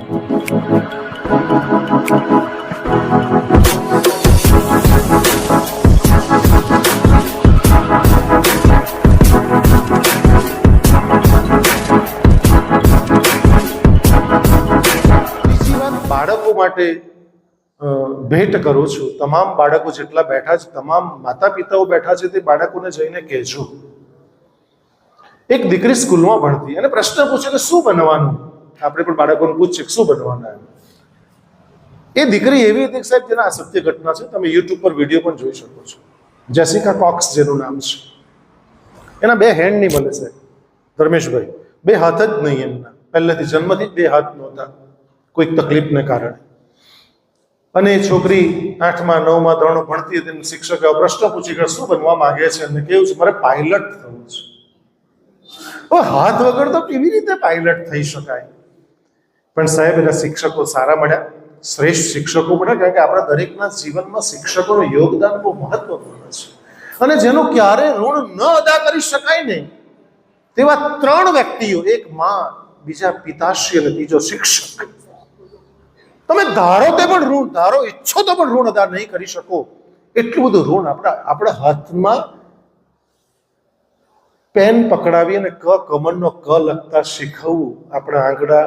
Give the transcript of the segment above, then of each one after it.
બાળકો માટે ભેટ કરું છું. તમામ બાળકો જેટલા બેઠા છે, તમામ માતા પિતાઓ બેઠા છે તે બાળકોને જઈને કહેજો. એક દીકરી સ્કૂલમાં ભણતી અને પ્રશ્ન પૂછે કે શું બનવાનું? આપણે પણ બાળકોને પૂછીએ શું બનવાના એ દીકરી એવી હતી સાહેબ, જેના આ સત્ય ઘટના છે, તમે યુટ્યુબ પર વીડિયો પણ જોઈ શકો છો. જેસિકા કોક્સ જેનું નામ છે. એના બે હેન્ડ નહીં મળે સાહેબ, ધર્મેશભાઈ. બે હાથ જ નહીં એમના. પહેલેથી જન્મથી બે હાથ નહોતા, કોઈક તકલીફને કારણે. અને એ છોકરી આઠમાં, નવમાં ધોરણો ભણતી હતી શિક્ષકે પ્રશ્ન પૂછી કે શું બનવા માંગે છે? અને કેવું છે, મારે પાયલટ થવું છે. હાથ વગર તો કેવી રીતે પાયલટ થઈ શકાય? પણ સાહેબ, એના શિક્ષકો સારા મળ્યા. શ્રેષ્ઠ શિક્ષકો મળ્યા, કારણ કે આપણા દરેકના જીવનમાં શિક્ષકોનું યોગદાન બહુ મહત્વપૂર્ણ છે. અને જેનું ક્યારે ઋણ ન અદા કરી શકાય નહીં તેવા ત્રણ વ્યક્તિઓ, એક માં, બીજા પિતાશ્રી અને બીજો શિક્ષક. તમે ધારો તે પણ ઋણ, ધારો ઈચ્છો તો પણ ઋણ અદા નહીં કરી શકો. એટલું બધું ઋણ આપણા આપણા હાથમાં પેન પકડાવી અને ક, કમરનો ક લખતા શીખવવું આપણા આંગળા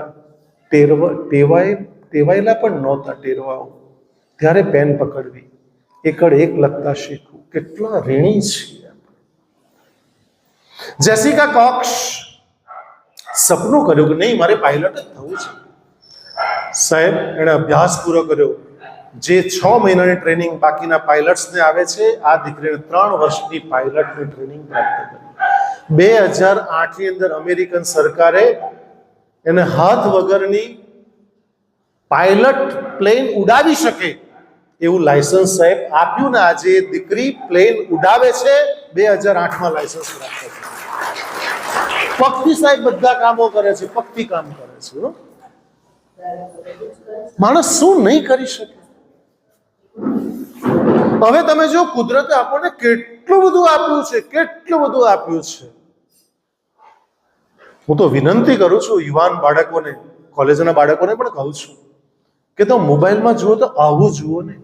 ટેરવ, ટેવાય, ટેવાયેલા પણ નહોતા ટેરવાઓ. ત્યારે પેન પકડવી. એકડ એક લખતા શીખવું. કેટલા ઋણી છીએ જેસિકા કોક્ષ સપનું કર્યું કે નહીં, મારે પાયલટ જ થવું છે. સાહેબ, એણે અભ્યાસ પૂરો કર્યો. જે છ મહિનાની ટ્રેનિંગ બાકીના પાયલટ્સને આવે છે, આ દીકરીને ત્રણ વર્ષની પાયલટની ટ્રેનિંગ પ્રાપ્ત કરી. બે હજાર આઠની અંદર અમેરિકન સરકારે એને હાથ વગરની પાયલટ પ્લેન ઉડાવી શકે એવું લાયસન્સ સાહેબ આપ્યું ને આજે દીકરી પ્લેન ઉડાવે છે, બે હજાર આઠમાં લાયસન્સ છે પગથી સાહેબ બધા કામો કરે છે પક્તિ કામ કરે છે માણસ શું નહીં કરી શકે? હવે તમે જો કુદરતે આપણને કેટલું બધું આપ્યું છે, કેટલું બધું આપ્યું છે. હું તો વિનંતી કરું છું યુવાન બાળકોને, કોલેજના બાળકોને પણ કહું છું કે તમે મોબાઈલમાં જુઓ તો આવું જુઓ ને.